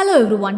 Hello every one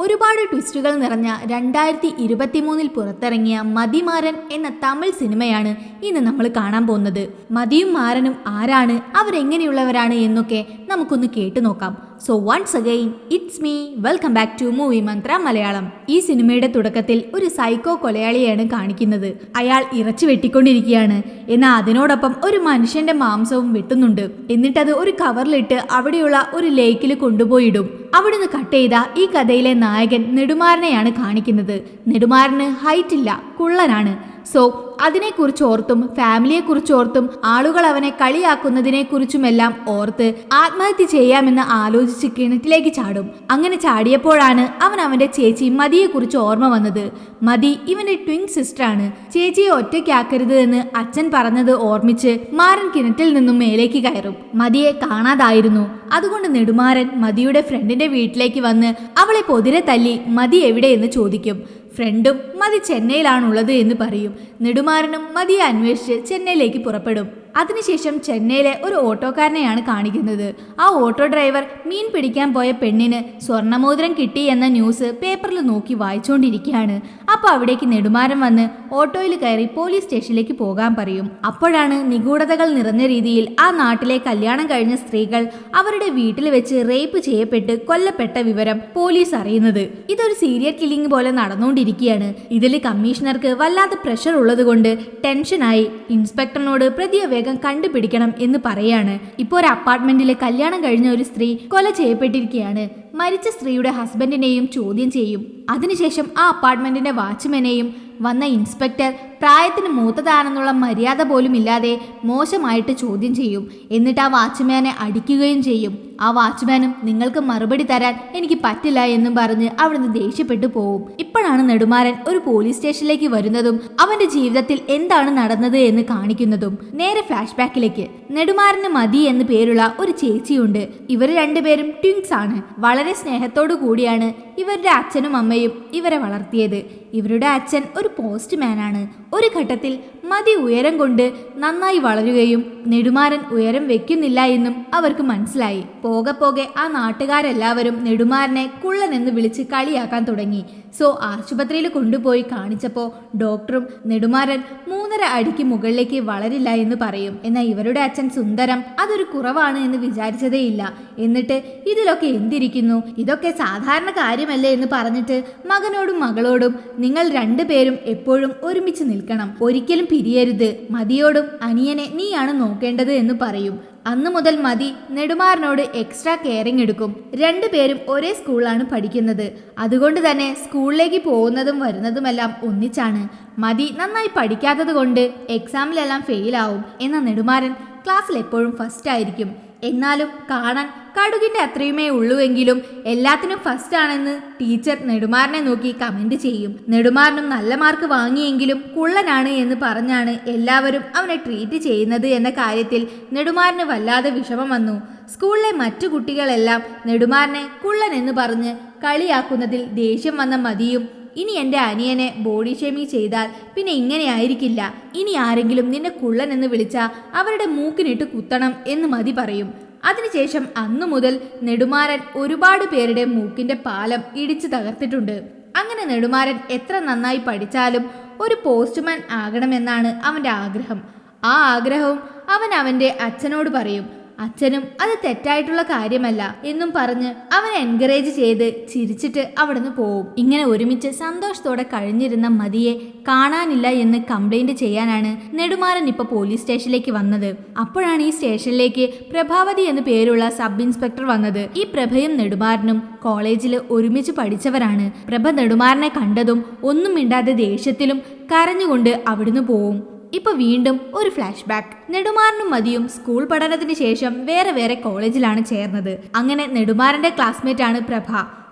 ഒരുപാട് ട്വിസ്റ്റുകൾ നിറഞ്ഞ രണ്ടായിരത്തി ഇരുപത്തിമൂന്നിൽ പുറത്തിറങ്ങിയ മതിമാരൻ എന്ന തമിഴ് സിനിമയാണ് ഇന്ന് നമ്മൾ കാണാൻ പോകുന്നത്. മതിയും മാരനും ആരാണ്? അവരെങ്ങനെയുള്ളവരാണ് എന്നൊക്കെ നമുക്കൊന്ന് കേട്ടു നോക്കാം. So once again it's me welcome back to movie Mantra Malayalam ഈ സിനിമയുടെ തുടക്കത്തിൽ ഒരു സൈക്കോ കൊലയാളിയാണ് കാണിക്കുന്നത്. അയാൾ ഇറച്ചി വെട്ടിക്കൊണ്ടിരിക്കുകയാണ്. എന്നാൽ അതിനോടൊപ്പം ഒരു മനുഷ്യന്റെ മാംസവും വെട്ടുന്നുണ്ട്. എന്നിട്ടത് ഒരു കവറിലിട്ട് അവിടെയുള്ള ഒരു ലേക്കിൽ കൊണ്ടുപോയിടും. അവിടുന്ന് കട്ട് ചെയ്ത ഈ കഥയിലെ നായകൻ നെടുമാറിനെയാണ് കാണിക്കുന്നത്. നെടുമാറിന് ഹൈറ്റ് ഇല്ല കുള്ളനാണ്. സോ അതിനെക്കുറിച്ച് ഓർത്തും ഫാമിലിയെക്കുറിച്ച് ഓർത്തും ആളുകൾ അവനെ കളിയാക്കുന്നതിനെക്കുറിച്ചുമെല്ലാം ഓർത്ത് ആത്മഹത്യ ചെയ്യാമെന്ന് ആലോചിച്ച് കിണറ്റിലേക്ക് ചാടും. അങ്ങനെ ചാടിയപ്പോഴാണ് അവൻ അവന്റെ ചേച്ചി മതിയെക്കുറിച്ച് ഓർമ്മ വന്നത്. മതി ഇവന്റെ ട്വിൻ സിസ്റ്ററാണ്. ചേച്ചിയെ ഒറ്റയ്ക്കാക്കരുത് എന്ന് അച്ഛൻ പറഞ്ഞത് ഓർമ്മിച്ച് മാരൻ കിണറ്റിൽ നിന്നും മേലേക്ക് കയറും. മതിയെ കാണാതായിരുന്നു. അതുകൊണ്ട് നെടുമാരൻ മതിയുടെ ഫ്രണ്ടിന്റെ വീട്ടിലേക്ക് വന്ന് അവളെ പൊതിരെ തല്ലി മതി എവിടെയെന്ന് ചോദിക്കും. ഫ്രണ്ടും മതി ചെന്നൈയിലാണുള്ളത് എന്ന് പറയും. നെടുമാരനും മതിയെ അന്വേഷിച്ച് ചെന്നൈയിലേക്ക് പുറപ്പെടും. അതിനുശേഷം ചെന്നൈയിലെ ഒരു ഓട്ടോക്കാരനെയാണ് കാണിക്കുന്നത്. ആ ഓട്ടോ ഡ്രൈവർ മീൻ പിടിക്കാൻ പോയ പെണ്ണിന് സ്വർണമോതിരം കിട്ടി എന്ന ന്യൂസ് പേപ്പറിൽ നോക്കി വായിച്ചുകൊണ്ടിരിക്കുകയാണ് അപ്പോൾ അവിടേക്ക് നെടുമാരം വന്ന് ഓട്ടോയിൽ കയറി പോലീസ് സ്റ്റേഷനിലേക്ക് പോകാൻ പറയും. അപ്പോഴാണ് നിഗൂഢതകൾ നിറഞ്ഞ രീതിയിൽ ആ നാട്ടിലെ കല്യാണം കഴിഞ്ഞ സ്ത്രീകൾ അവരുടെ വീട്ടിൽ വെച്ച് റേപ്പ് ചെയ്യപ്പെട്ട് കൊല്ലപ്പെട്ട വിവരം പോലീസ് അറിയുന്നത്. ഇതൊരു സീരിയൽ കില്ലിംഗ് പോലെ നടന്നുകൊണ്ടിരിക്കുകയാണ്. ഇതിൽ കമ്മീഷണർക്ക് വല്ലാത്ത പ്രഷർ ഉള്ളതുകൊണ്ട് ടെൻഷനായി ഇൻസ്പെക്ടറിനോട് പ്രതിയെ വേഗം കണ്ടുപിടിക്കണം എന്ന് പറയാണ്. ഇപ്പോൾ ഒരു അപ്പാർട്ട്മെന്റിൽ കല്യാണം കഴിഞ്ഞ ഒരു സ്ത്രീ കൊല ചെയ്യപ്പെട്ടിരിക്കുകയാണ്. മരിച്ച സ്ത്രീയുടെ ഹസ്ബൻഡിനെയും ചോദ്യം ചെയ്യും. അതിനുശേഷം ആ അപ്പാർട്ട്മെന്റിന്റെ വാച്ച്മാനെയും വന്ന ഇൻസ്പെക്ടർ പ്രായത്തിന് മൂത്തതാണെന്നുള്ള മര്യാദ പോലും ഇല്ലാതെ മോശമായിട്ട് ചോദ്യം ചെയ്യും. എന്നിട്ട് ആ വാച്ച്മാനെ അടിക്കുകയും ചെയ്യും. ആ വാച്ച്മാനും നിങ്ങൾക്ക് മറുപടി തരാൻ എനിക്ക് പറ്റില്ല എന്നും പറഞ്ഞ് അവിടുന്ന് ദേഷ്യപ്പെട്ടു പോവും. ഇപ്പോഴാണ് നെടുമാരൻ ഒരു പോലീസ് സ്റ്റേഷനിലേക്ക് വരുന്നതും അവന്റെ ജീവിതത്തിൽ എന്താണ് നടന്നത് എന്ന് കാണിക്കുന്നതും. നേരെ ഫ്ലാഷ് ബാക്കിലേക്ക് നെടുമാരന് മതി എന്ന് പേരുള്ള ഒരു ചേച്ചിയുണ്ട്. ഇവർ രണ്ടുപേരും ട്വിങ്സ് ആണ്. വളരെ സ്നേഹത്തോടു കൂടിയാണ് ഇവരുടെ അച്ഛനും അമ്മയും ഇവരെ വളർത്തിയത്. ഇവരുടെ അച്ഛൻ ഒരു പോസ്റ്റ്മാനാണ്. ഒരു ഘട്ടത്തിൽ മതി ഉയരം കൊണ്ട് നന്നായി വളരുകയും നെടുമാരൻ ഉയരം വെക്കുന്നില്ല എന്നും അവർക്ക് മനസ്സിലായി. പോകെ പോകെ ആ നാട്ടുകാരെല്ലാവരും നെടുമാരനെ കുള്ളനെന്ന് വിളിച്ച് കളിയാക്കാൻ തുടങ്ങി. സോ ആശുപത്രിയിൽ കൊണ്ടുപോയി കാണിച്ചപ്പോൾ ഡോക്ടറും നെടുമാരൻ മൂന്നര അടിക്ക് മുകളിലേക്ക് വളരില്ല എന്ന് പറയും. എന്നാൽ ഇവരുടെ അച്ഛൻ സുന്ദരം അതൊരു കുറവാണ് എന്ന് വിചാരിച്ചതേയില്ല എന്നിട്ട് ഇതിലൊക്കെ എന്തിരിക്കുന്നു? ഇതൊക്കെ സാധാരണ കാര്യമല്ലേ എന്ന് പറഞ്ഞിട്ട് മകനോടും മകളോടും നിങ്ങൾ രണ്ടുപേരും എപ്പോഴും ഒരുമിച്ച് നിൽക്കണം. ഒരിക്കലും പിരിയരുത്. മതിയോടും അനിയനെ നീയാണ് നോക്കേണ്ടത് എന്ന് പറയും. അന്നു മുതൽ മതി നെടുമാറിനോട് എക്സ്ട്രാ കെയറിംഗ് എടുക്കും. രണ്ടുപേരും ഒരേ സ്കൂളിലാണ് പഠിക്കുന്നത്. അതുകൊണ്ട് തന്നെ സ്കൂളിലേക്ക് പോകുന്നതും വരുന്നതുമെല്ലാം ഒന്നിച്ചാണ്. മതി നന്നായി പഠിക്കാത്തത് കൊണ്ട് എക്സാമിലെല്ലാം ഫെയിലാവും എന്ന നെടുമാരൻ ക്ലാസ്സിൽ എപ്പോഴും ഫസ്റ്റ് ആയിരിക്കും. എന്നാലും കാണാൻ കടുകിന്റെ അത്രയുമേ ഉള്ളൂവെങ്കിലും എല്ലാത്തിനും ഫസ്റ്റ് ആണെന്ന് ടീച്ചർ നെടുമാറിനെ നോക്കി കമന്റ് ചെയ്യും. നെടുമാറിനും നല്ല മാർക്ക് വാങ്ങിയെങ്കിലും കുള്ളനാണ് എന്ന് പറഞ്ഞാണ് എല്ലാവരും അവനെ ട്രീറ്റ് ചെയ്യുന്നത് എന്ന കാര്യത്തിൽ നെടുമാറിന് വല്ലാതെ വിഷമം വന്നു. സ്കൂളിലെ മറ്റു കുട്ടികളെല്ലാം നെടുമാറിനെ കുള്ളൻ എന്ന് പറഞ്ഞ് കളിയാക്കുന്നതിൽ ദേഷ്യം വന്ന മതിയും ഇനി എന്റെ അനിയനെ ബോഡി ഷേമിങ് ചെയ്താൽ പിന്നെ ഇങ്ങനെ ആയിരിക്കില്ല. ഇനി ആരെങ്കിലും നിന്നെ കുള്ളൻ എന്ന് വിളിച്ചാൽ അവരുടെ മൂക്കിനിട്ട് കുത്തണം എന്ന് മതി പറയും. അതിനുശേഷം അന്നു മുതൽ നെടുമാരൻ ഒരുപാട് പേരുടെ മൂക്കിന്റെ പാലം ഇടിച്ചു തകർത്തിട്ടുണ്ട്. അങ്ങനെ നെടുമാരൻ എത്ര നന്നായി പഠിച്ചാലും ഒരു പോസ്റ്റ്മാൻ ആകണമെന്നാണ് അവന്റെ ആഗ്രഹം. ആ ആഗ്രഹവും അവൻ അവന്റെ അച്ഛനോട് പറയും. അച്ഛനും അത് തെറ്റായിട്ടുള്ള കാര്യമല്ല എന്നും പറഞ്ഞ് അവനെ എൻകറേജ് ചെയ്ത് ചിരിച്ചിട്ട് അവിടുന്ന് പോവും. ഇങ്ങനെ ഒരുമിച്ച് സന്തോഷത്തോടെ കഴിഞ്ഞിരുന്ന മതിയെ കാണാനില്ല എന്ന് കംപ്ലൈന്റ് ചെയ്യാനാണ് നെടുമാരൻ ഇപ്പൊ പോലീസ് സ്റ്റേഷനിലേക്ക് വന്നത്. അപ്പോഴാണ് ഈ സ്റ്റേഷനിലേക്ക് പ്രഭാവതി എന്ന് പേരുള്ള സബ് ഇൻസ്പെക്ടർ വന്നത്. ഈ പ്രഭയും നെടുമാരനും കോളേജിൽ ഒരുമിച്ച് പഠിച്ചവരാണ്. പ്രഭ നെടുമാരനെ കണ്ടതും ഒന്നും മിണ്ടാതെ ദേഷ്യത്തിലും കരഞ്ഞുകൊണ്ട് അവിടുന്ന് പോവും. ഇപ്പൊ വീണ്ടും ഒരു ഫ്ലാഷ് ബാക്ക് നെടുമാറിനും മതിയും സ്കൂൾ പഠനത്തിന് ശേഷം വേറെ വേറെ കോളേജിലാണ് ചേർന്നത്. അങ്ങനെ നെടുമാറിന്റെ ക്ലാസ്മേറ്റ് ആണ് പ്രഭ.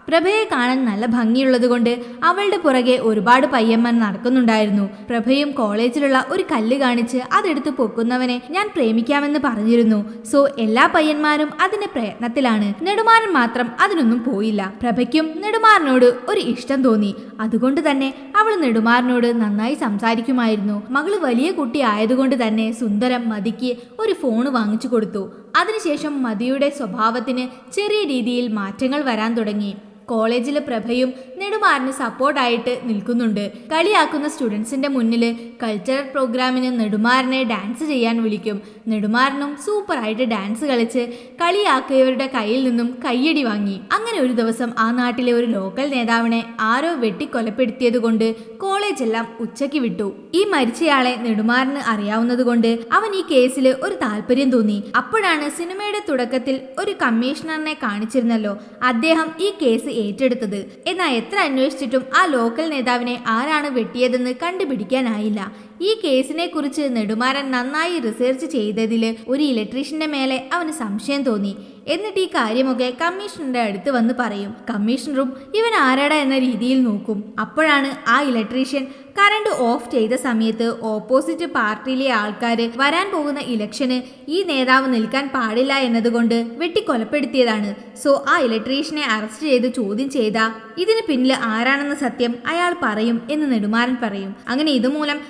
പ്രഭയെ കാണാൻ നല്ല ഭംഗിയുള്ളതുകൊണ്ട് അവളുടെ പുറകെ ഒരുപാട് പയ്യന്മാർ നടക്കുന്നുണ്ടായിരുന്നു. പ്രഭയും കോളേജിലുള്ള ഒരു കല്ല് കാണിച്ച് അതെടുത്ത് പൊക്കുന്നവനെ ഞാൻ പ്രേമിക്കാമെന്ന് പറഞ്ഞിരുന്നു. സോ എല്ലാ പയ്യന്മാരും അതിന്റെ പ്രയത്നത്തിലാണ്. നെടുമാറൻ മാത്രം അതിനൊന്നും പോയില്ല. പ്രഭയ്ക്കും നെടുമാറിനോട് ഒരു ഇഷ്ടം തോന്നി. അതുകൊണ്ട് തന്നെ അവൾ നെടുമാറിനോട് നന്നായി സംസാരിക്കുമായിരുന്നു. മകൾ വലിയ കുട്ടി ആയതുകൊണ്ട് തന്നെ സുന്ദരം മതിക്ക് ഒരു ഫോണ് വാങ്ങിച്ചു കൊടുത്തു. അതിനുശേഷം മതിയുടെ സ്വഭാവത്തിന് ചെറിയ രീതിയിൽ മാറ്റങ്ങൾ വരാൻ തുടങ്ങി. കോളേജിലെ പ്രഭയും നെടുമാറിന് സപ്പോർട്ടായിട്ട് നിൽക്കുന്നുണ്ട്. കളിയാക്കുന്ന സ്റ്റുഡൻസിന്റെ മുന്നിൽ കൾച്ചറൽ പ്രോഗ്രാമിന് നെടുമാറിനെ ഡാൻസ് ചെയ്യാൻ വിളിക്കും. നെടുമാറിനും സൂപ്പറായിട്ട് ഡാൻസ് കളിച്ച് കളിയാക്കിയവരുടെ കയ്യിൽ നിന്നും കയ്യടി വാങ്ങി. അങ്ങനെ ഒരു ദിവസം ആ നാട്ടിലെ ഒരു ലോക്കൽ നേതാവിനെ ആരോ വെട്ടിക്കൊലപ്പെടുത്തിയത് കൊണ്ട് കോളേജെല്ലാം ഉച്ചയ്ക്ക് വിട്ടു. ഈ മരിച്ചയാളെ നെടുമാറിന് അറിയാവുന്നതുകൊണ്ട് അവൻ ഈ കേസിൽ ഒരു താല്പര്യം തോന്നി. അപ്പോഴാണ് സിനിമയുടെ തുടക്കത്തിൽ ഒരു കമ്മീഷണറിനെ കാണിച്ചിരുന്നല്ലോ. അദ്ദേഹം ഈ കേസ് ഏറ്റെടുത്തത്. എന്നാൽ എത്ര അന്വേഷിച്ചിട്ടും ആ ലോക്കൽ നേതാവിനെ ആരാണ് വെട്ടിയതെന്ന് കണ്ടുപിടിക്കാനായില്ല. ഈ കേസിനെ കുറിച്ച് നെടുമാരൻ നന്നായി റിസർച്ച് ചെയ്തതിൽ ഒരു ഇലക്ട്രീഷ്യന്റെ മേലെ അവന് സംശയം തോന്നി. എന്നിട്ട് ഈ കാര്യമൊക്കെ കമ്മീഷണറുടെ അടുത്ത് വന്ന് പറയും. കമ്മീഷണറും ഇവൻ ആരാടാ എന്ന രീതിയിൽ നോക്കും. അപ്പോഴാണ് ആ ഇലക്ട്രീഷ്യൻ കറണ്ട് ഓഫ് ചെയ്ത സമയത്ത് ഓപ്പോസിറ്റ് പാർട്ടിയിലെ ആൾക്കാർ വരാൻ പോകുന്ന ഇലക്ഷന് ഈ നേതാവ് നിൽക്കാൻ പാടില്ല എന്നതുകൊണ്ട് വെട്ടിക്കൊലപ്പെടുത്തിയതാണ്. സോ ആ ഇലക്ട്രീഷ്യനെ അറസ്റ്റ് ചെയ്ത് ചോദ്യം ചെയ്ത ഇതിന് പിന്നിൽ ആരാണെന്ന സത്യം അയാൾ പറയും എന്ന് നെടുമാരൻ പറയും. അങ്ങനെ ഇതുമൂലം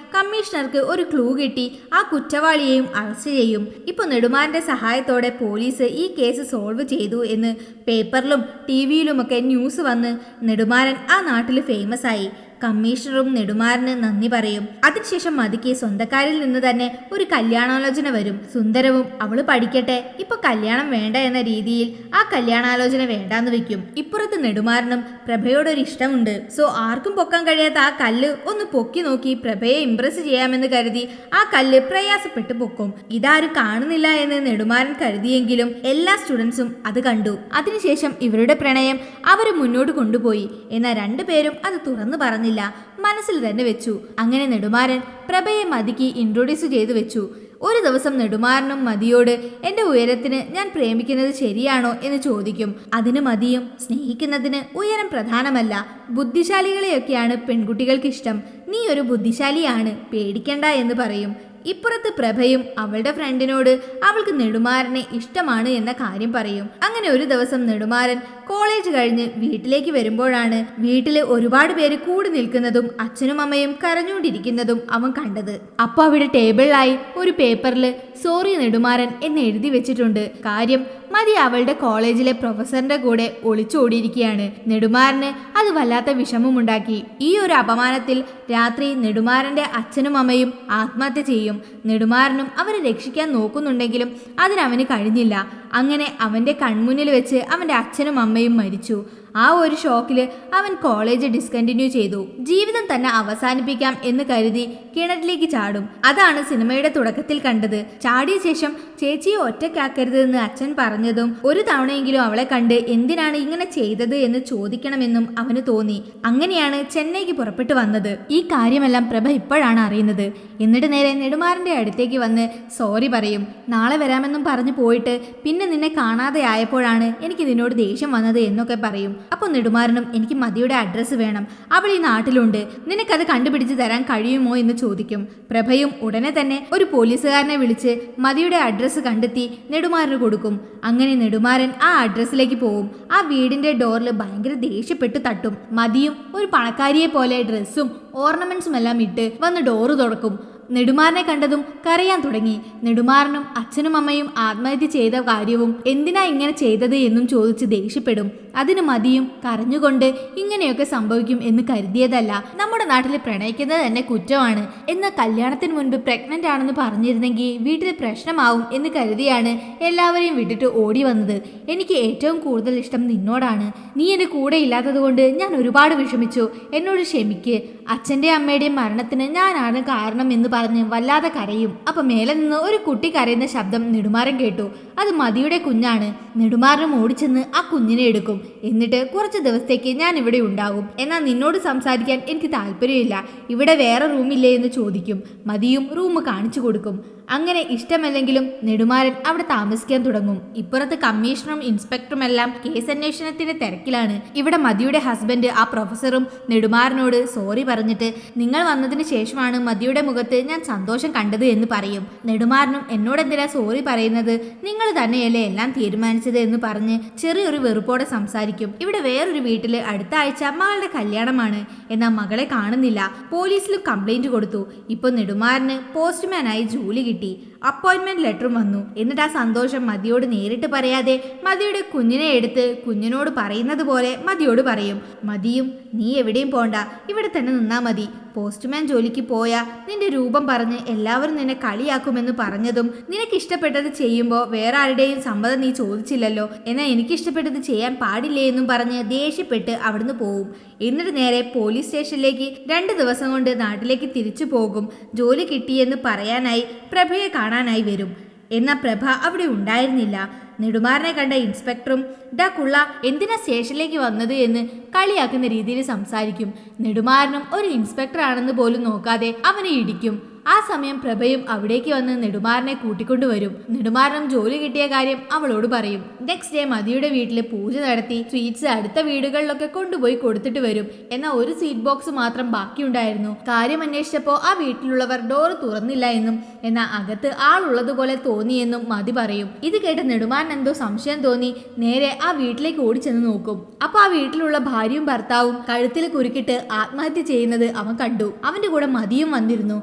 കമ്മീഷണർക്ക് ഒരു ക്ലൂ കിട്ടി. ആ കുറ്റവാളിയെയും അറസ്റ്റ് ചെയ്യും. ഇപ്പോൾ നെടുമാറിന്റെ സഹായത്തോടെ പോലീസ് ഈ കേസ് സോൾവ് ചെയ്തു എന്ന് പേപ്പറിലും ടി വിയിലുമൊക്കെ ന്യൂസ് വന്ന് നെടുമാരൻ ആ നാട്ടിൽ ഫേമസ് ആയി. കമ്മീഷണറും നെടുമാറിന് നന്ദി പറയും. അതിനുശേഷം മതിക്ക് സ്വന്തക്കാരിൽ നിന്ന് തന്നെ ഒരു കല്യാണാലോചന വരും. സുന്ദരവും അവൾ പഠിക്കട്ടെ ഇപ്പൊ കല്യാണം വേണ്ട എന്ന രീതിയിൽ ആ കല്യാണാലോചന വേണ്ടാന്ന് വെക്കും ഇപ്പുറത്ത് നെടുമാറിനും പ്രഭയോടൊരു ഇഷ്ടമുണ്ട്. സോ ആർക്കും പൊക്കാൻ കഴിയാത്ത ആ കല്ല് ഒന്ന് പൊക്കി നോക്കി പ്രഭയെ ഇംപ്രസ് ചെയ്യാമെന്ന് കരുതി ആ കല്ല് പ്രയാസപ്പെട്ട് പൊക്കും. ഇതാരും കാണുന്നില്ല എന്ന് നെടുമാറൻ കരുതിയെങ്കിലും എല്ലാ സ്റ്റുഡൻസും അത് കണ്ടു. അതിനുശേഷം ഇവരുടെ പ്രണയം അവർ മുന്നോട്ട് കൊണ്ടുപോയി. എന്നാൽ രണ്ടുപേരും അത് തുറന്നു പറഞ്ഞില്ല. മനസ്സിൽ തന്നെ വെച്ചു. അങ്ങനെ നെടുമാരൻ പ്രഭയെ മതിക്ക് ഇൻട്രൊഡ്യൂസ് ചെയ്തു വെച്ചു. ഒരു ദിവസം നെടുമാറിനും മതിയോട് എന്റെ ഉയരത്തിന് ഞാൻ പ്രേമിക്കുന്നത് ശരിയാണോ? എന്ന് ചോദിക്കും. അതിന് മതിയും. സ്നേഹിക്കുന്നതിന് ഉയരം പ്രധാനമല്ല. ബുദ്ധിശാലികളെയൊക്കെയാണ് പെൺകുട്ടികൾക്കിഷ്ടം. നീ ഒരു ബുദ്ധിശാലിയാണ്. പേടിക്കണ്ട എന്ന് പറയും. ഇപ്പുറത്ത് പ്രഭയും അവളുടെ ഫ്രണ്ടിനോട് അവൾക്ക് നെടുമാരനെ ഇഷ്ടമാണ് എന്ന കാര്യം പറയും. അങ്ങനെ ഒരു ദിവസം നെടുമാരൻ കോളേജ് കഴിഞ്ഞ് വീട്ടിലേക്ക് വരുമ്പോഴാണ് വീട്ടിൽ ഒരുപാട് പേര് കൂടി നിൽക്കുന്നതും അച്ഛനും അമ്മയും കരഞ്ഞുകൊണ്ടിരിക്കുന്നതും അവൻ കണ്ടത്. അപ്പൊ അവിടെ ടേബിളിലായി ഒരു പേപ്പറിൽ സോറി നെടുമാരൻ എന്ന് എഴുതി വെച്ചിട്ടുണ്ട്. കാര്യം മതി അവളുടെ കോളേജിലെ പ്രൊഫസറിന്റെ കൂടെ ഒളിച്ചോടിയിരിക്കുകയാണ്. നെടുമാറിന് അത് വല്ലാത്ത വിഷമമുണ്ടാക്കി. ഈ ഒരു അപമാനത്തിൽ രാത്രി നെടുമാറിന്റെ അച്ഛനും അമ്മയും ആത്മഹത്യ ചെയ്യും. നെടുമാറിനും അവരെ രക്ഷിക്കാൻ നോക്കുന്നുണ്ടെങ്കിലും അതിനവന് കഴിഞ്ഞില്ല. അങ്ങനെ അവന്റെ കൺമുന്നിൽ വെച്ച് അവന്റെ അച്ഛനും അമ്മയും മരിച്ചു. ആ ഒരു ഷോക്കിൽ അവൻ കോളേജ് ഡിസ്കണ്ടിന്യൂ ചെയ്തു. ജീവിതം തന്നെ അവസാനിപ്പിക്കാം എന്ന് കരുതി കിണറ്റിലേക്ക് ചാടും. അതാണ് സിനിമയുടെ തുടക്കത്തിൽ കണ്ടത്. ചാടിയ ശേഷം ചേച്ചിയെ ഒറ്റക്കാക്കരുതെന്ന് അച്ഛൻ പറഞ്ഞതും ഒരു തവണയെങ്കിലും അവളെ കണ്ട് എന്തിനാണ് ഇങ്ങനെ ചെയ്തത് എന്ന് ചോദിക്കണമെന്നും അവന് തോന്നി. അങ്ങനെയാണ് ചെന്നൈക്ക് പുറപ്പെട്ടു വന്നത്. ഈ കാര്യമെല്ലാം പ്രഭ ഇപ്പോഴാണ് അറിയുന്നത്. എന്നിട്ട് നേരെ നെടുമാറിന്റെ അടുത്തേക്ക് വന്ന് സോറി പറയും. നാളെ വരാമെന്നും പറഞ്ഞു പോയിട്ട് പിന്നെ നിന്നെ കാണാതെ ആയപ്പോഴാണ് എനിക്ക് നിന്നോട് ദേഷ്യം വന്നത് എന്നൊക്കെ പറയും. അപ്പോൾ നെടുമാറിനും എനിക്ക് മതിയുടെ അഡ്രസ്സ് വേണം. അവൾ ഈ നാട്ടിലുണ്ട്. നിനക്കത് കണ്ടുപിടിച്ച് തരാൻ കഴിയുമോ എന്ന് ചോദിക്കും. പ്രഭയും ഉടനെ തന്നെ ഒരു പോലീസുകാരനെ വിളിച്ച് മതിയുടെ അഡ്രസ്സ് കണ്ടെത്തി നെടുമാറിന് കൊടുക്കും. അങ്ങനെ നെടുമാറൻ ആ അഡ്രസ്സിലേക്ക് പോവും. ആ വീടിന്റെ ഡോറിൽ ഭയങ്കര ദേഷ്യപ്പെട്ട് തട്ടും. മതിയും ഒരു പണക്കാരിയെ പോലെ ഡ്രസ്സും ഓർണമെന്റ്സും എല്ലാം ഇട്ട് വന്ന് ഡോറ് തുറക്കും. നെടുമാറിനെ കണ്ടതും കരയാൻ തുടങ്ങി. നെടുമാറിനും അച്ഛനും അമ്മയും ആത്മഹത്യ ചെയ്ത കാര്യവും എന്തിനാ ഇങ്ങനെ ചെയ്തത് എന്നും ചോദിച്ച് ദേഷ്യപ്പെടും. അതിന് മതിയും കരഞ്ഞുകൊണ്ട് ഇങ്ങനെയൊക്കെ സംഭവിക്കും എന്ന് കരുതിയതല്ല. നമ്മുടെ നാട്ടിൽ പ്രണയിക്കുന്നത് തന്നെ കുറ്റമാണ്. എന്ന കല്യാണത്തിന് മുൻപ് പ്രഗ്നന്റ് ആണെന്ന് പറഞ്ഞിരുന്നെങ്കിൽ വീട്ടിൽ പ്രശ്നമാവും എന്ന് കരുതിയാണ് എല്ലാവരെയും വിട്ടിട്ട് ഓടി വന്നത്. എനിക്ക് ഏറ്റവും കൂടുതൽ ഇഷ്ടം നിന്നോടാണ്. നീ എന്റെ കൂടെ ഇല്ലാത്തത് കൊണ്ട് ഞാൻ ഒരുപാട് വിഷമിച്ചു. എന്നോട് ക്ഷമിക്ക്. അച്ഛന്റെ അമ്മയുടെയും മരണത്തിന് ഞാനാണ് കാരണം എന്ന് പറഞ്ഞ് വല്ലാതെ കരയും. അപ്പൊ മേലെ നിന്ന് ഒരു കുട്ടി കരയുന്ന ശബ്ദം നെടുമാറൻ കേട്ടു. അത് മതിയുടെ കുഞ്ഞാണ്. നെടുമാറിനും ഓടിച്ചെന്ന് ആ കുഞ്ഞിനെ എടുക്കും. എന്നിട്ട് കുറച്ച് ദിവസത്തേക്ക് ഞാൻ ഇവിടെ ഉണ്ടാകും. എന്നാൽ നിന്നോട് സംസാരിക്കാൻ എനിക്ക് താല്പര്യമില്ല ഇവിടെ വേറെ റൂമില്ലേ എന്ന് ചോദിക്കും. മതിയും റൂം കാണിച്ചു കൊടുക്കും. അങ്ങനെ ഇഷ്ടമല്ലെങ്കിലും നെടുമാരൻ അവിടെ താമസിക്കാൻ തുടങ്ങും. ഇപ്പുറത്ത് കമ്മീഷണറും ഇൻസ്പെക്ടറും എല്ലാം കേസ് അന്വേഷണത്തിന്റെ തിരക്കിലാണ്. ഇവിടെ മതിയുടെ ഹസ്ബൻഡ് ആ പ്രൊഫസറും നെടുമാറിനോട് സോറി പറഞ്ഞിട്ട് നിങ്ങൾ വന്നതിന് ശേഷമാണ് മതിയുടെ മുഖത്ത് ഞാൻ സന്തോഷം കണ്ടത് എന്ന് പറയും. നെടുമാറിനും എന്നോട് എന്തിനാ സോറി പറയുന്നത്? നിങ്ങൾ തന്നെയല്ലേ എല്ലാം തീരുമാനിച്ചത് എന്ന് പറഞ്ഞ് ചെറിയൊരു വെറുപ്പോടെ സംസാരിക്കും. ഇവിടെ വേറൊരു വീട്ടിൽ അടുത്ത ആഴ്ച മകളുടെ കല്യാണമാണ്. എന്നാൽ മകളെ കാണുന്നില്ല. പോലീസിലും കംപ്ലൈന്റ് കൊടുത്തു. ഇപ്പൊ നെടുമാറിന് പോസ്റ്റ്മാനായി ജോലി കിട്ടി. അപ്പോയിന്റ്മെന്റ് ലെറ്ററും വന്നു. എന്നിട്ട് ആ സന്തോഷം മതിയോട് നേരിട്ട് പറയാതെ മതിയുടെ കുഞ്ഞിനെ എടുത്ത് കുഞ്ഞിനോട് പറയുന്നത് പോലെ മതിയോട് പറയും. മതിയും നീ എവിടെയും പോണ്ട. ഇവിടെ തന്നെ നിന്നാ മതി. പോസ്റ്റ്മാൻ ജോലിക്ക് പോയാ നിന്റെ രൂപം പറഞ്ഞ് എല്ലാവരും നിന്നെ കളിയാക്കുമെന്ന് പറഞ്ഞതും നിനക്ക് ഇഷ്ടപ്പെട്ടത് ചെയ്യുമ്പോൾ വേറെ ആരുടെയും സമ്മതം നീ ചോദിച്ചില്ലല്ലോ. എന്നാൽ എനിക്ക് ഇഷ്ടപ്പെട്ടത് ചെയ്യാൻ പാടില്ലേ എന്നും പറഞ്ഞ് ദേഷ്യപ്പെട്ട് അവിടുന്ന് പോവും. എന്നിട്ട് നേരെ പോലീസ് സ്റ്റേഷനിലേക്ക് രണ്ട് ദിവസം കൊണ്ട് നാട്ടിലേക്ക് തിരിച്ചു പോകും. ജോലി കിട്ടിയെന്ന് പറയാനായി പ്രഭയെ കാണാനായി വരും. എന്ന പ്രഭ അവിടെ ഉണ്ടായിരുന്നില്ല. നെടുമാറിനെ കണ്ട ഇൻസ്പെക്ടറും ഡാ കുള്ള എന്തിനാ സ്റ്റേഷനിലേക്ക് വന്നത്? എന്ന് കളിയാക്കുന്ന രീതിയിൽ സംസാരിക്കും. നെടുമാറിനും ഒരു ഇൻസ്പെക്ടർ ആണെന്ന് പോലും നോക്കാതെ അവനെ ഇടിക്കും. ആ സമയം പ്രഭയും അവിടേക്ക് വന്ന് നെടുമാറിനെ കൂട്ടിക്കൊണ്ടുവരും നെടുമാറിനും ജോലി കിട്ടിയ കാര്യം അവളോട് പറയും. നെക്സ്റ്റ് ഡേ മതിയുടെ വീട്ടിൽ പൂജ നടത്തി സ്വീറ്റ്സ് അടുത്ത വീടുകളിലൊക്കെ കൊണ്ടുപോയി കൊടുത്തിട്ട് വരും എന്നാൽ ഒരു സ്വീറ്റ് ബോക്സ് മാത്രം ബാക്കിയുണ്ടായിരുന്നു. കാര്യം അന്വേഷിച്ചപ്പോൾ ആ വീട്ടിലുള്ളവർ ഡോർ തുറന്നില്ല എന്നും എന്നാൽ അകത്ത് ആളുള്ളതുപോലെ തോന്നിയെന്നും മതി പറയും. ഇത് കേട്ട് നെടുമാറിന് എന്തോ സംശയം തോന്നി. നേരെ ആ വീട്ടിലേക്ക് ഓടിച്ചെന്ന് നോക്കും. അപ്പൊ ആ വീട്ടിലുള്ള ഭാര്യയും ഭർത്താവും കഴുത്തിൽ കുരുക്കിട്ട് ആത്മഹത്യ ചെയ്യുന്നത് അവൻ കണ്ടു. അവന്റെ കൂടെ മതിയും വന്നിരുന്നു.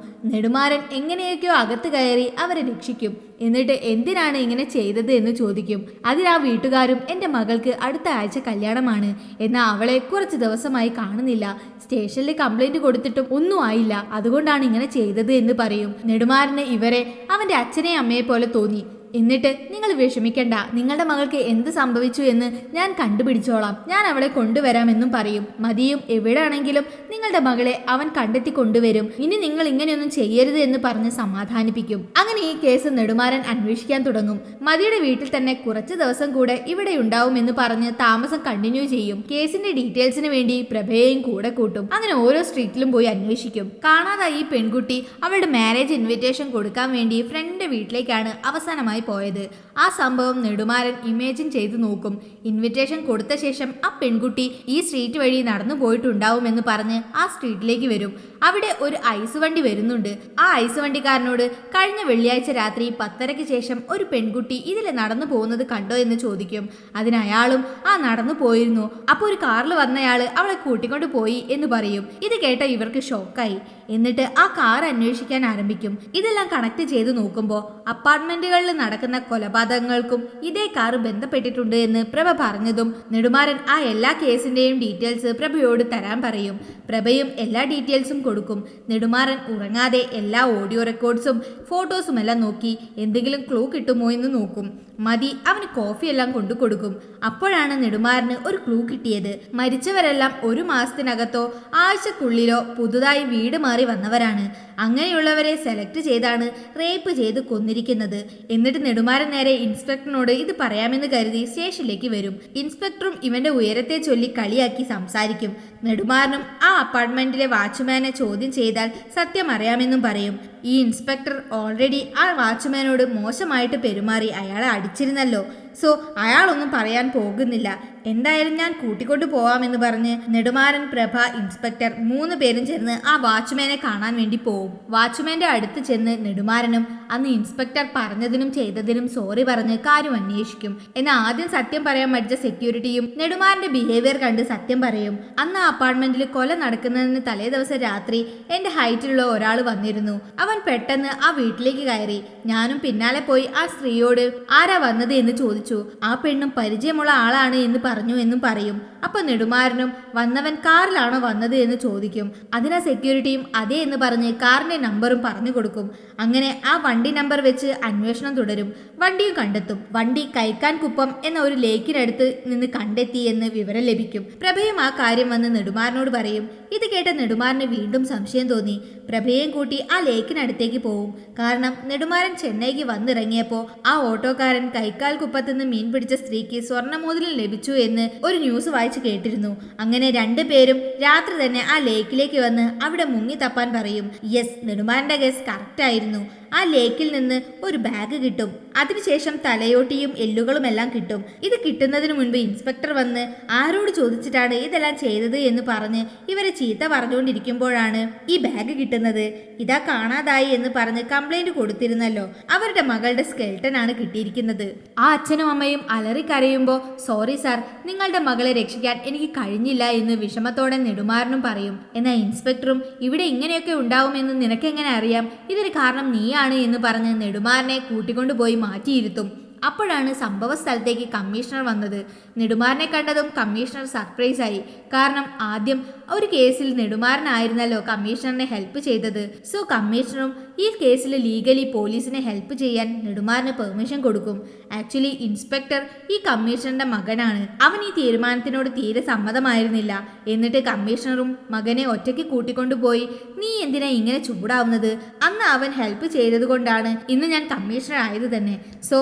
നെടുമാരൻ എങ്ങനെയൊക്കെയോ അകത്ത് കയറി അവരെ രക്ഷിക്കും. എന്നിട്ട് എന്തിനാണ് ഇങ്ങനെ ചെയ്തത് എന്ന് ചോദിക്കും. അതിലാ വീട്ടുകാരും എന്റെ മകൾക്ക് അടുത്ത ആഴ്ച കല്യാണമാണ്. എന്നാൽ അവളെ കുറച്ച് ദിവസമായി കാണുന്നില്ല. സ്റ്റേഷനിൽ കംപ്ലൈന്റ് കൊടുത്തിട്ടും ഒന്നും ആയില്ല. അതുകൊണ്ടാണ് ഇങ്ങനെ ചെയ്തത് എന്ന് പറയും. നെടുമാറിന് ഇവരെ അവന്റെ അച്ഛനെയും അമ്മയെ പോലെ തോന്നി. എന്നിട്ട് നിങ്ങൾ വിഷമിക്കണ്ട. നിങ്ങളുടെ മകൾക്ക് എന്ത് സംഭവിച്ചു എന്ന് ഞാൻ കണ്ടുപിടിച്ചോളാം. ഞാൻ അവളെ കൊണ്ടുവരാമെന്നും പറയും. മതിയും എവിടെയാണെങ്കിലും നിങ്ങളുടെ മകളെ അവൻ കണ്ടെത്തി കൊണ്ടുവരും. ഇനി നിങ്ങൾ ഇങ്ങനെയൊന്നും ചെയ്യരുത് എന്ന് പറഞ്ഞ് സമാധാനിപ്പിക്കും. അങ്ങനെ ഈ കേസ് നെടുമാരൻ അന്വേഷിക്കാൻ തുടങ്ങും. മതിയുടെ വീട്ടിൽ തന്നെ കുറച്ച് ദിവസം കൂടെ ഇവിടെ ഉണ്ടാവും എന്ന് പറഞ്ഞ് താമസം കണ്ടിന്യൂ ചെയ്യും. കേസിന്റെ ഡീറ്റെയിൽസിന് വേണ്ടി പ്രഭയെയും കൂടെ കൂട്ടും. അങ്ങനെ ഓരോ സ്ട്രീറ്റിലും പോയി അന്വേഷിക്കും. കാണാതായി പെൺകുട്ടി അവളുടെ മാരേജ് ഇൻവിറ്റേഷൻ കൊടുക്കാൻ വേണ്ടി ഫ്രണ്ടിന്റെ വീട്ടിലേക്കാണ് അവസാനമായി പോയത്. ആ സംഭവം നെടുമാരൻ ഇമേജിൻ ചെയ്തു നോക്കും. ഇൻവിറ്റേഷൻ കൊടുത്ത ശേഷം ആ പെൺകുട്ടി ഈ സ്ട്രീറ്റ് വഴി നടന്നു പോയിട്ടുണ്ടാവുമെന്ന് പറഞ്ഞ് ആ സ്ട്രീറ്റിലേക്ക് വരും. അവിടെ ഒരു ഐസ് വണ്ടി വരുന്നുണ്ട്. ആ ഐസ് വണ്ടിക്കാരനോട് കഴിഞ്ഞ വെള്ളിയാഴ്ച രാത്രി പത്തരയ്ക്ക് ശേഷം ഒരു പെൺകുട്ടി ഇതിൽ നടന്നു പോകുന്നത് കണ്ടോ? എന്ന് ചോദിക്കും. അതിന് അയാളും ആ നടന്നു പോയിരുന്നു. അപ്പോൾ ഒരു കാറിൽ വന്നയാൾ അവളെ കൂട്ടിക്കൊണ്ട് പോയി എന്ന് പറയും. ഇത് കേട്ട ഇവർക്ക് ഷോക്കായി. എന്നിട്ട് ആ കാർ അന്വേഷിക്കാൻ ആരംഭിക്കും. ഇതെല്ലാം കണക്ട് ചെയ്ത് നോക്കുമ്പോൾ അപ്പാർട്ട്മെന്റുകളിൽ നടക്കുന്ന കൊലപാതകങ്ങൾക്കും ഇതേ കാർ ബന്ധപ്പെട്ടിട്ടുണ്ട് എന്ന് പ്രഭ പറഞ്ഞതും നെടുമാരൻ ആ എല്ലാ കേസിന്റെയും ഡീറ്റെയിൽസ് പ്രഭയോട് തരാൻ പറയും. പ്രഭയും എല്ലാ ഡീറ്റെയിൽസും കൊടുക്കും. നെടുമാറൻ ഉറങ്ങാതെ എല്ലാ ഓഡിയോ റെക്കോർഡ്സും ഫോട്ടോസുമെല്ലാം നോക്കി എന്തെങ്കിലും ക്ലൂ കിട്ടുമോ എന്ന് നോക്കും. മതി അവന് കോഫിയെല്ലാം കൊണ്ടു കൊടുക്കും. അപ്പോഴാണ് നെടുമാറിന് ഒരു ക്ലൂ കിട്ടിയത്. മരിച്ചവരെല്ലാം ഒരു മാസത്തിനകത്തോ ആഴ്ചക്കുള്ളിലോ പുതുതായി വീട് മാറി വന്നവരാണ്. അങ്ങനെയുള്ളവരെ സെലക്ട് ചെയ്താണ് റേപ്പ് ചെയ്ത് കൊന്നിരിക്കുന്നത്. എന്നിട്ട് നെടുമാരൻ നേരെ ഇൻസ്പെക്ടറിനോട് ഇത് പറയാമെന്ന് കരുതി സ്റ്റേഷനിലേക്ക് വരും. ഇൻസ്പെക്ടറും ഇവന്റെ ഉയരത്തെ ചൊല്ലി കളിയാക്കി സംസാരിക്കും. നെടുമാറിനും ആ അപ്പാർട്ട്മെന്റിലെ വാച്ച്മാനെ ചോദ്യം ചെയ്താൽ സത്യം അറിയാമെന്നും പറയും. ഈ ഇൻസ്പെക്ടർ ഓൾറെഡി ആ വാച്ച്മാനോട് മോശമായിട്ട് പെരുമാറി അയാളെ അടിച്ചിരുന്നല്ലോ. സോ അയാളൊന്നും പറയാൻ പോകുന്നില്ല. എന്തായാലും ഞാൻ കൂട്ടിക്കൊണ്ടു പോവാമെന്ന് പറഞ്ഞ് നെടുമാരൻ പ്രഭ ഇൻസ്പെക്ടർ മൂന്ന് പേരും ചേർന്ന് ആ വാച്ച്മാനെ കാണാൻ വേണ്ടി പോവും. വാച്ച്മാന്റെ അടുത്ത് ചെന്ന് നെടുമാരനും അന്ന് ഇൻസ്പെക്ടർ പറഞ്ഞതിനും ചെയ്തതിനും സോറി പറഞ്ഞ് കാര്യം അന്വേഷിക്കും. എന്നാൽ ആദ്യം സത്യം പറയാൻ മടിച്ച സെക്യൂരിറ്റിയും നെടുമാരന്റെ ബിഹേവിയർ കണ്ട് സത്യം പറയും. അന്ന് അപ്പാർട്ട്മെന്റിൽ കൊല നടക്കുന്നതിന് തലേ ദിവസം രാത്രി എന്റെ ഹൈറ്റിലുള്ള ഒരാൾ വന്നിരുന്നു. അവൻ പെട്ടെന്ന് ആ വീട്ടിലേക്ക് കയറി. ഞാനും പിന്നാലെ പോയി ആ സ്ത്രീയോട് ആരാ വന്നത്? എന്ന് ചോദിച്ചു. ആ പെണ്ണും പരിചയമുള്ള ആളാണ് എന്ന് പറഞ്ഞു എന്നും പറയും. അപ്പൊ നെടുമാരനും വന്നവൻ കാറിലാണോ വന്നത് എന്ന് ചോദിക്കും. അതിനാ സെക്യൂരിറ്റിയും അതെ എന്ന് പറഞ്ഞ് കാറിന്റെ നമ്പറും പറഞ്ഞു കൊടുക്കും. അങ്ങനെ ആ വണ്ടി നമ്പർ വെച്ച് അന്വേഷണം തുടരും. വണ്ടിയും കണ്ടെത്തും. വണ്ടി കൈക്കാൻ കുപ്പം എന്ന ഒരു ലേക്കിനടുത്ത് നിന്ന് കണ്ടെത്തി എന്ന് വിവരം ലഭിക്കും. പ്രഭയും ആ കാര്യം വന്ന് നെടുമാറിനോട് പറയും. ഇത് കേട്ട നെടുമാറിന് വീണ്ടും സംശയം തോന്നി. പ്രഭയും കൂട്ടി ആ ലേക്കിനടുത്തേക്ക് പോവും. കാരണം നെടുമാരൻ ചെന്നൈക്ക് വന്നിറങ്ങിയപ്പോൾ ആ ഓട്ടോക്കാരൻ കൈക്കാൽ കുപ്പത്തുനിന്ന് മീൻ പിടിച്ച സ്ത്രീക്ക് സ്വർണമോതിരം ലഭിച്ചു എന്ന് ഒരു ന്യൂസ് വായിച്ചു കേട്ടിരുന്നു. അങ്ങനെ രണ്ടുപേരും രാത്രി തന്നെ ആ ലേക്കിലേക്ക് വന്ന് അവിടെ മുങ്ങി തപ്പാൻ പറയും. യെസ് നെടുമാരന്റെ ഗസ് കറക്റ്റ് ആയിരുന്നു. ആ ലേക്കിൽ നിന്ന് ഒരു ബാഗ് കിട്ടും. അതിനുശേഷം തലയോട്ടിയും എല്ലുകളും എല്ലാം കിട്ടും. ഇത് കിട്ടുന്നതിന് മുൻപ് ഇൻസ്പെക്ടർ വന്ന് ആരോട് ചോദിച്ചിട്ടാണ് ഇതെല്ലാം ചെയ്തത് എന്ന് പറഞ്ഞ് ഇവരെ ചീത്ത പറഞ്ഞുകൊണ്ടിരിക്കുമ്പോഴാണ് ഈ ബാഗ് കിട്ടുന്നത്. ഇതാ കാണാതായി എന്ന് പറഞ്ഞ് കംപ്ലൈന്റ് കൊടുത്തിരുന്നല്ലോ. അവരുടെ മകളുടെ സ്കെൽട്ടൻ ആണ് കിട്ടിയിരിക്കുന്നത്. ആ അച്ഛനും അമ്മയും അലറിക്കരയുമ്പോൾ സോറി സാർ നിങ്ങളുടെ മകളെ രക്ഷ ഉപേക്ഷിക്കാൻ എനിക്ക് കഴിഞ്ഞില്ല എന്ന് വിഷമത്തോടെ നെടുമാറിനും പറയും. എന്നാൽ ഇൻസ്പെക്ടറും ഇവിടെ ഇങ്ങനെയൊക്കെ ഉണ്ടാവുമെന്ന് നിനക്കെങ്ങനെ അറിയാം? ഇതിന് കാരണം നീയാണ് എന്ന് പറഞ്ഞ് നെടുമാറിനെ കൂട്ടിക്കൊണ്ടുപോയി മാറ്റിയിരുത്തും. അപ്പോഴാണ് സംഭവ സ്ഥലത്തേക്ക് കമ്മീഷണർ വന്നത്. നെടുമാറിനെ കണ്ടതും കമ്മീഷണർ സർപ്രൈസ് ആയി കാരണം ആദ്യം ഒരു കേസിൽ നെടുമാറിനായിരുന്നല്ലോ കമ്മീഷണറിനെ ഹെൽപ്പ് ചെയ്തത്. സോ കമ്മീഷണറും ഈ കേസിൽ ലീഗലി പോലീസിനെ ഹെൽപ്പ് ചെയ്യാൻ നെടുമാറിന് പെർമിഷൻ കൊടുക്കും. ആക്ച്വലി ഇൻസ്പെക്ടർ ഈ കമ്മീഷണറുടെ മകനാണ്. അവൻ ഈ തീരുമാനത്തിനോട് തീരെ സമ്മതമായിരുന്നില്ല. എന്നിട്ട് കമ്മീഷണറും മകനെ ഒറ്റയ്ക്ക് കൂട്ടിക്കൊണ്ടുപോയി നീ എന്തിനാ ഇങ്ങനെ ചൂടാവുന്നത്? അന്ന് അവൻ ഹെൽപ്പ് ചെയ്തത് കൊണ്ടാണ് ഇന്ന് ഞാൻ കമ്മീഷണർ ആയത് തന്നെ സോ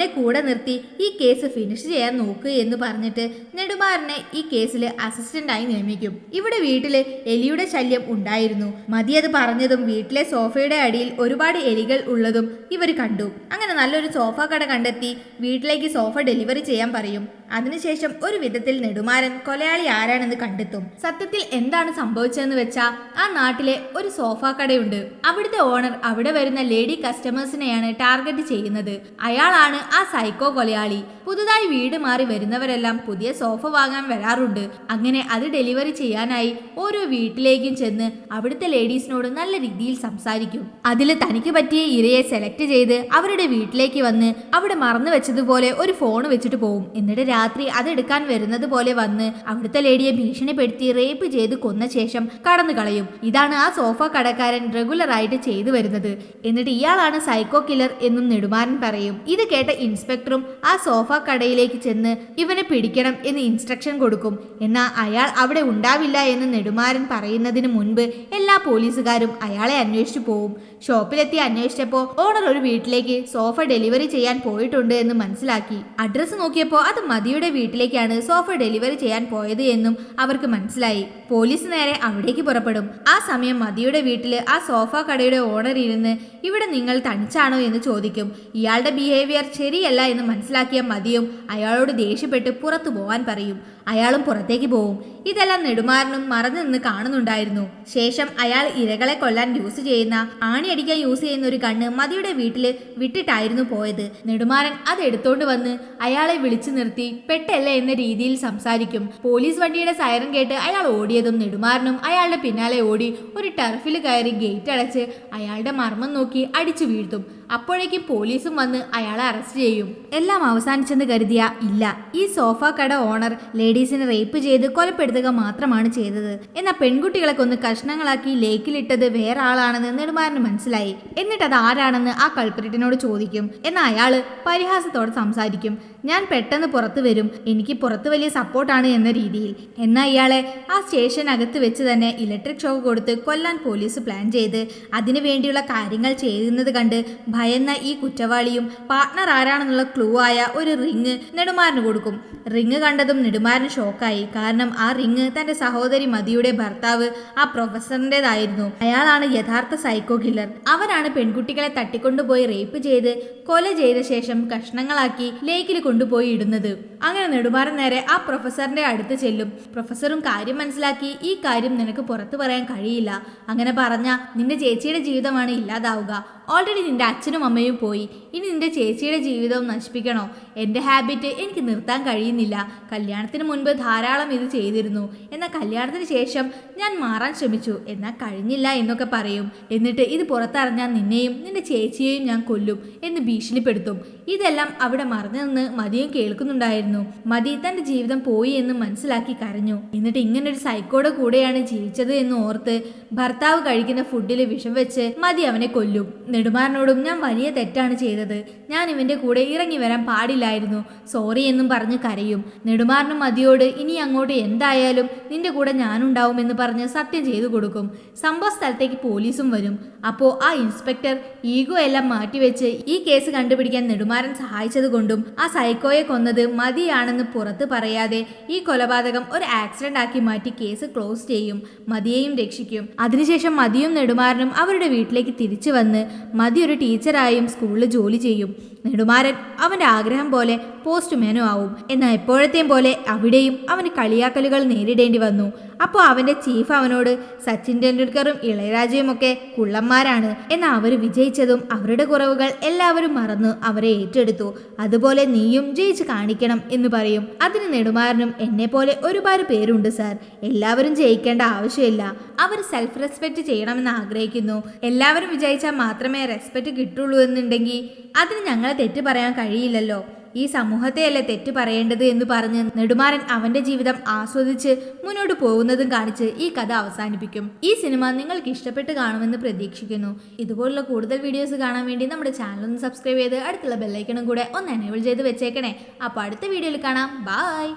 അവനെ കൂടെ നിർത്തി ഈ കേസ് ഫിനിഷ് ചെയ്യാൻ നോക്കുക എന്ന് പറഞ്ഞിട്ട് നെടുമാറിനെ ഈ കേസിൽ അസിസ്റ്റന്റായി നിയമിക്കും. ഇവിടെ വീട്ടിൽ എലിയുടെ ശല്യം ഉണ്ടായിരുന്നു. മതി അത് പറഞ്ഞതും വീട്ടിലെ സോഫയുടെ അടിയിൽ ഒരുപാട് എലികൾ ഉള്ളതും ഇവർ കണ്ടു. അങ്ങനെ നല്ലൊരു സോഫ കട കണ്ടെത്തി വീട്ടിലേക്ക് സോഫ ഡെലിവറി ചെയ്യാൻ പറയും. അതിനുശേഷം ഒരു വിധത്തിൽ നെടുമാരൻ കൊലയാളി ആരാണെന്ന് കണ്ടെത്തും. സത്യത്തിൽ എന്താണ് സംഭവിച്ചതെന്ന് വെച്ചാൽ ആ നാട്ടിലെ ഒരു സോഫ കടയുണ്ട്. അവിടുത്തെ ഓണർ അവിടെ വരുന്ന ലേഡി കസ്റ്റമേഴ്സിനെയാണ് ടാർഗറ്റ് ചെയ്യുന്നത്. അയാളാണ് ആ സൈക്കോ കൊലയാളി. പുതുതായി വീട് മാറി വരുന്നവരെല്ലാം പുതിയ സോഫ വാങ്ങാൻ വരാറുണ്ട്. അങ്ങനെ അത് ഡെലിവറി ചെയ്യാനായി ഓരോ വീട്ടിലേക്കും ചെന്ന് അവിടുത്തെ ലേഡീസിനോട് നല്ല രീതിയിൽ സംസാരിക്കും. അതിൽ തനിക്ക് പറ്റിയ ഇരയെ സെലക്ട് ചെയ്ത് അവരുടെ വീട്ടിലേക്ക് വന്ന് അവിടെ മറന്നു വെച്ചതുപോലെ ഒരു ഫോൺ വെച്ചിട്ട് പോകും എന്നിട്ട് രാത്രി അതെടുക്കാൻ വരുന്നത് പോലെ വന്ന് അവിടുത്തെ ലേഡിയെ ഭീഷണിപ്പെടുത്തി റേപ്പ് ചെയ്ത് കൊന്ന ശേഷം കടന്നു കളയും. ഇതാണ് ആ സോഫ കടക്കാരൻ റെഗുലർ ആയിട്ട് ചെയ്തു വരുന്നത്. എന്നിട്ട് ഇയാളാണ് സൈക്കോ കില്ലർ എന്നും നെടുമാരൻ പറയും. ഇത് കേട്ട ഇൻസ്പെക്ടറും ആ സോഫ കടയിലേക്ക് ചെന്ന് ഇവനെ പിടിക്കണം എന്ന് ഇൻസ്ട്രക്ഷൻ കൊടുക്കും. എന്നാൽ അയാൾ അവിടെ ഉണ്ടാവില്ല എന്ന് നെടുമാരൻ പറയുന്നതിന് മുൻപ് എല്ലാ പോലീസുകാരും അയാളെ അന്വേഷിച്ചു പോവും. ഷോപ്പിലെത്തി അന്വേഷിച്ചപ്പോൾ ഓണർ ഒരു വീട്ടിലേക്ക് സോഫ ഡെലിവറി ചെയ്യാൻ പോയിട്ടുണ്ട് എന്ന് മനസ്സിലാക്കി. അഡ്രസ്സ് നോക്കിയപ്പോൾ അത് മതിയുടെ വീട്ടിലേക്കാണ് സോഫ ഡെലിവറി ചെയ്യാൻ പോയത് എന്നും അവർക്ക് മനസ്സിലായി. പോലീസ് നേരെ അവിടേക്ക് പുറപ്പെടും. ആ സമയം മതിയുടെ വീട്ടിൽ ആ സോഫ കടയുടെ ഓണർ ഇരുന്ന് ഇവിടെ നിങ്ങൾ തനിച്ചാണോ? എന്ന് ചോദിക്കും. ഇയാളുടെ ബിഹേവിയർ ശരിയല്ല എന്ന് മനസ്സിലാക്കിയ മതിയും. അയാളോട് ദേഷ്യപ്പെട്ട് പുറത്തു പോവാൻ പറയും. അയാളും പുറത്തേക്ക് പോവും. ഇതെല്ലാം നെടുമാറിനും മറന്നു നിന്ന് കാണുന്നുണ്ടായിരുന്നു. ശേഷം അയാൾ ഇരകളെ കൊല്ലാൻ യൂസ് ചെയ്യുന്ന ആണിയടിക്കാൻ യൂസ് ചെയ്യുന്ന ഒരു കണ്ണ് മതിയുടെ വീട്ടിൽ വിട്ടിട്ടായിരുന്നു പോയത്. നെടുമാറൻ അത് എടുത്തോണ്ട് വന്ന് അയാളെ വിളിച്ചു നിർത്തി പെട്ടല്ല? എന്ന രീതിയിൽ സംസാരിക്കും. പോലീസ് വണ്ടിയുടെ സൈറൻ കേട്ട് അയാൾ ഓടിയതും നെടുമാറിനും അയാളുടെ പിന്നാലെ ഓടി ഒരു ടർഫിൽ കയറി ഗേറ്റ് അടച്ച് അയാളുടെ മർമ്മം നോക്കി അടിച്ചു വീഴ്ത്തും. അപ്പോഴേക്കും പോലീസും വന്ന് അയാളെ അറസ്റ്റ് ചെയ്യും. എല്ലാം അവസാനിച്ചെന്ന് കരുതിയ ഇല്ല. ഈ സോഫ കട ഓണർ ലേഡീസിനെ റേപ്പ് ചെയ്ത് കൊലപ്പെടുത്തുക മാത്രമാണ് ചെയ്തത്. എന്നാൽ പെൺകുട്ടികളെ കൊന്ന് കഷ്ണങ്ങളാക്കി ലേക്കിലിട്ടത് വേറെ ആളാണെന്ന് നെടുമാറിന് മനസ്സിലായി. എന്നിട്ട് അത് ആരാണെന്ന് ആ കൾപ്പറേറ്റിനോട് ചോദിക്കും. എന്നാൽ അയാൾ പരിഹാസത്തോടെ സംസാരിക്കും. ഞാൻ പെട്ടെന്ന് പുറത്തു വരും. എനിക്ക് പുറത്ത് വലിയ സപ്പോർട്ടാണ് എന്ന രീതിയിൽ. എന്നാൽ ഇയാളെ ആ സ്റ്റേഷനകത്ത് വെച്ച് തന്നെ ഇലക്ട്രിക് ഷോക്ക് കൊടുത്ത് കൊല്ലാൻ പോലീസ് പ്ലാൻ ചെയ്ത്. അതിനു വേണ്ടിയുള്ള കാര്യങ്ങൾ ചെയ്യുന്നത് കണ്ട് ഭയന്ന ഈ കുറ്റവാളിയും പാർട്ട്ണർ ആരാണെന്നുള്ള ക്ലൂ ആയ ഒരു റിങ് നെടുമാറിന് കൊടുക്കും. റിങ് കണ്ടതും നെടുമാറിന് ഷോക്കായി. കാരണം ആ റിങ് തന്റെ സഹോദരി മതിയുടെ ഭർത്താവ് ആ പ്രൊഫസറിന്റെതായിരുന്നു. അയാളാണ് യഥാർത്ഥ സൈക്കോ കില്ലർ. അവനാണ് പെൺകുട്ടികളെ തട്ടിക്കൊണ്ടുപോയി റേപ്പ് ചെയ്ത് കൊല ചെയ്ത ശേഷം കഷ്ണങ്ങളാക്കി ലേക്കിൽ കൊണ്ടുപോയി ഇടുന്നത്. അങ്ങനെ നെടുമാറൻ നേരെ ആ പ്രൊഫസറിന്റെ അടുത്ത് ചെല്ലും. പ്രൊഫസറും കാര്യം മനസ്സിലാക്കി ഈ കാര്യം നിനക്ക് പുറത്തു പറയാൻ കഴിയില്ല. അങ്ങനെ പറഞ്ഞ നിന്റെ ചേച്ചിയുടെ ജീവിതമാണ് ഇല്ലാതാവുക. ഓൾറെഡി നിന്റെ അച്ഛനും അമ്മയും പോയി. ഇനി നിന്റെ ചേച്ചിയുടെ ജീവിതവും നശിപ്പിക്കണോ? എന്റെ ഹാബിറ്റ് എനിക്ക് നിർത്താൻ കഴിയുന്നില്ല. കല്യാണത്തിന് മുൻപ് ധാരാളം ഇത് ചെയ്തിരുന്നു. എന്നാൽ കല്യാണത്തിന് ശേഷം ഞാൻ മാറാൻ ശ്രമിച്ചു. എന്നാൽ കഴിഞ്ഞില്ല എന്നൊക്കെ പറയും. എന്നിട്ട് ഇത് പുറത്തറിഞ്ഞാൽ നിന്നെയും നിന്റെ ചേച്ചിയെയും ഞാൻ കൊല്ലും എന്ന് ഭീഷണിപ്പെടുത്തും. ഇതെല്ലാം അവിടെ മറഞ്ഞു നിന്ന് മതിയും കേൾക്കുന്നുണ്ടായിരുന്നു. മതി തന്റെ ജീവിതം പോയി എന്ന് മനസ്സിലാക്കി കരഞ്ഞു. എന്നിട്ട് ഇങ്ങനൊരു സൈക്കോടെ കൂടെയാണ് ജീവിച്ചത് എന്ന് ഓർത്ത് ഭർത്താവ് കഴിക്കുന്ന ഫുഡിൽ വിഷം വെച്ച് മതി അവനെ കൊല്ലും. നെടുമാറിനോടും ഞാൻ വലിയ തെറ്റാണ് ചെയ്തത്. ഞാൻ ഇവന്റെ കൂടെ ഇറങ്ങി വരാൻ പാടില്ലായിരുന്നു. സോറി എന്നും പറഞ്ഞ് കരയും. നെടുമാറിനും മതിയോട് ഇനി അങ്ങോട്ട് എന്തായാലും നിന്റെ കൂടെ ഞാനുണ്ടാവുമെന്ന് പറഞ്ഞ് സത്യം ചെയ്തു കൊടുക്കും. സംഭവ സ്ഥലത്തേക്ക് പോലീസും വരും. അപ്പോൾ ആ ഇൻസ്പെക്ടർ ഈഗോ എല്ലാം മാറ്റിവെച്ച് ഈ കേസ് കണ്ടുപിടിക്കാൻ നെടുമാറൻ സഹായിച്ചത് കൊണ്ടും ആ സൈക്കോയെ കൊന്നത് മതിയാണെന്ന് പുറത്ത് പറയാതെ ഈ കൊലപാതകം ഒരു ആക്സിഡന്റ് ആക്കി മാറ്റി കേസ് ക്ലോസ് ചെയ്യും. മതിയെയും രക്ഷിക്കും. അതിനുശേഷം മതിയും നെടുമാറിനും അവരുടെ വീട്ടിലേക്ക് തിരിച്ചു വന്ന് മതി ഒരു ടീച്ചറായും സ്കൂളിൽ ജോലി ചെയ്യും. നെടുമാരൻ അവന്റെ ആഗ്രഹം പോലെ പോസ്റ്റ്മാനും ആവും. എന്നാൽ എപ്പോഴത്തെയും പോലെ അവിടെയും അവന് കളിയാക്കലുകൾ നേരിടേണ്ടി വന്നു. അപ്പോൾ അവന്റെ ചീഫ് അവനോട് സച്ചിൻ ടെണ്ടുൽക്കറും ഇളയരാജയും ഒക്കെ കുള്ളന്മാരാണ് എന്നാൽ അവർ വിജയിച്ചതും അവരുടെ കുറവുകൾ എല്ലാവരും മറന്ന് അവരെ ഏറ്റെടുത്തു. അതുപോലെ നീയും ജയിച്ച് കാണിക്കണം എന്ന് പറയും. അതിന് നെടുമാറിനും എന്നെ പോലെ ഒരുപാട് പേരുണ്ട് സാർ എല്ലാവരും ജയിക്കേണ്ട ആവശ്യമില്ല. അവർ സെൽഫ് റെസ്പെക്ട് ചെയ്യണമെന്ന് ആഗ്രഹിക്കുന്നു. എല്ലാവരും വിജയിച്ചാൽ മാത്രമേ റെസ്പെക്ട് കിട്ടുള്ളൂ എന്നുണ്ടെങ്കിൽ അതിന് ഞങ്ങളെ തെറ്റ് പറയാൻ കഴിയില്ലല്ലോ. ഈ സമൂഹത്തെയല്ലേ തെറ്റ് പറയേണ്ടത് എന്ന് പറഞ്ഞ് നെടുമാറൻ അവന്റെ ജീവിതം ആസ്വദിച്ച് മുന്നോട്ട് പോകുന്നതും കാണിച്ച് ഈ കഥ അവസാനിപ്പിക്കും. ഈ സിനിമ നിങ്ങൾക്ക് ഇഷ്ടപ്പെട്ട് കാണുമെന്ന് പ്രതീക്ഷിക്കുന്നു. ഇതുപോലുള്ള കൂടുതൽ വീഡിയോസ് കാണാൻ വേണ്ടി നമ്മുടെ ചാനൽ ഒന്ന് സബ്സ്ക്രൈബ് ചെയ്ത് അടുത്തുള്ള ബെല്ലൈക്കണും കൂടെ ഒന്ന് എനേബിൾ ചെയ്ത് വെച്ചേക്കണേ. അപ്പോൾ അടുത്ത വീഡിയോയിൽ കാണാം. ബായ്